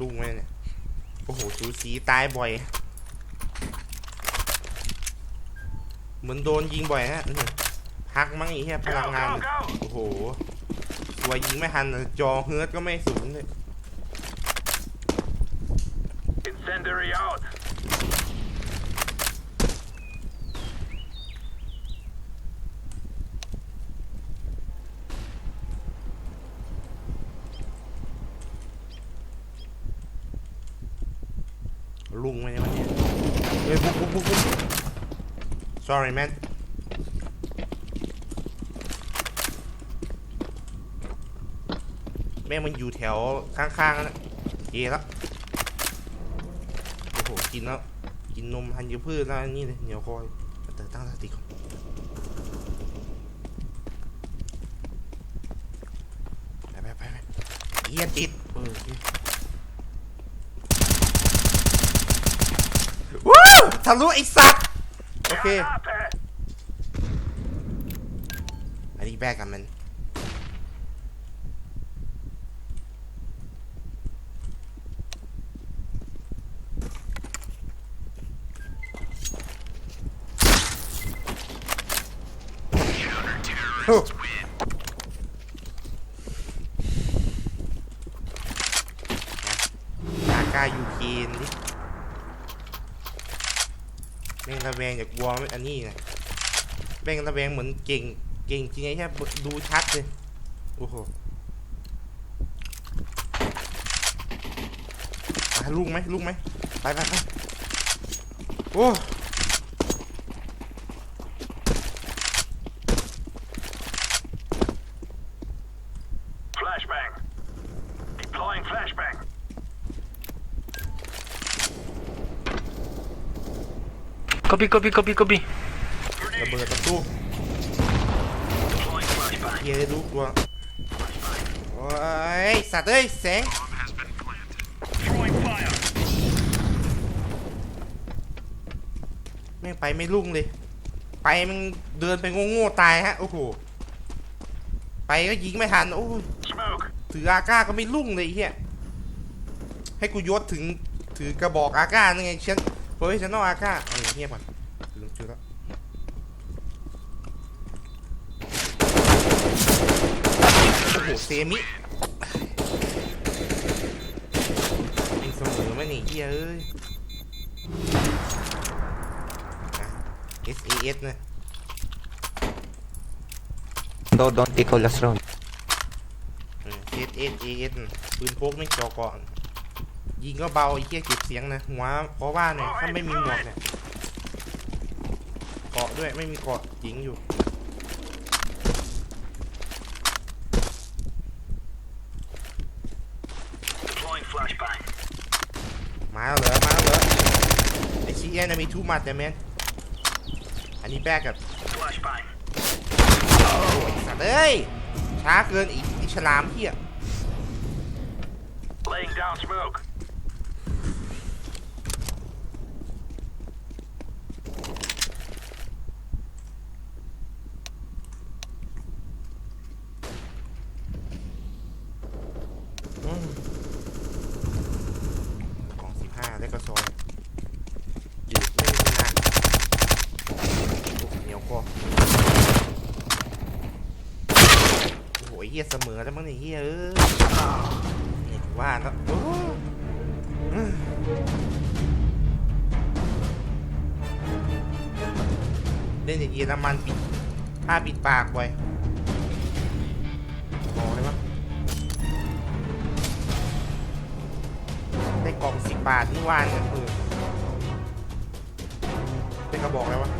ลุงไหมเนี่ย โอ้โหสูสีตายบ่อย เหมือนโดนยิงบ่อยฮะอื้อหือพักมั้งไอีแค่พลังงาน Go, go, โอ้โหตัวยิงไม่ทันอะจอเฮิร์ตก็ไม่สูงเลย ลุงไหมเนี่ยวันนี้เฮ้ยบุกบุกบุกบุก sorry man แม่งมันอยู่แถวข้างๆนะเย่แล้วโอ้โหกินแล้วกินนมฮันยูพืชแล้วอันนี่เลยเหนียวคอยแต่ตั้งสติก่อนไปไปไปไปเยี่ยติดเออโอเคว้าวทะลุไอ้สัตว์โอเค อันนี้แบกกันมันโอ้อากายูเคนดิ ม่งระแวงจากวัวไม่อันนี้ไงแม่งระแวงเหมือนเก่ง เก่งจริงไอ้แค่ดูชัดเลย โอ้โหลุกไหมลุกไหมไปไปไปโอ้ Copy, copy, copy, copy. ระเบิดประตูเฮียได้รู้ตัวโอ้ยสัตว์เอ้ยแสงแม่งไปไม่รุ่งเลย ไปมันเดินไปโง่ๆตายฮะโอ้โหไปก็ยิงไม่ทันโอ้ยถืออาก้าก็ไม่รุ่งเลยเฮียให้กูยศถึงถือกระบอกอาก้านี่ไงฉันโปรเฟชชั่นอลอาก้าเอ เงียบก่อนลืมชื่อแล้วโอ้โหเซมิยิงเสมอไหมนี่เฮียเอ้ยอะ S A S นะ No, don't take all last round. เออ S S A S น่ะปืนพกไม่จอก่อน ยิงก็เบาไอ้เหี้ยเก็บเสียงนะหัวเพราะว่าเนี่ยถ้าไม่มีหมวกเนี่ย เกาะด้วยไม่มีเกาะยิงอยู่ มาแล้วเหรอมาแล้วเหรอไอซีเอ็นมีทูมัดแต่แมนอันนี้แบกกับโอ้ยสัตว์เอ้ยช้าเกินอีกอีฉลามเหี้ย Laying down smoke. อืมกล่องสิบห้าแล้วก็ซอยยืดไม่มีนานโอ้เหนียวคอโอ้โห ไอ้เหี้ยเสมอแล้วมั้งเนี่ยเหี้ยเอ้ยนี่ว่าแล้วโอ้เล่นอย่างเยอรมันปิดผ้าปิดปากไว้บอกเลยว่าได้กล่องสิบบาทนี่วานกันเออเป็นกระบอกแล้ววะ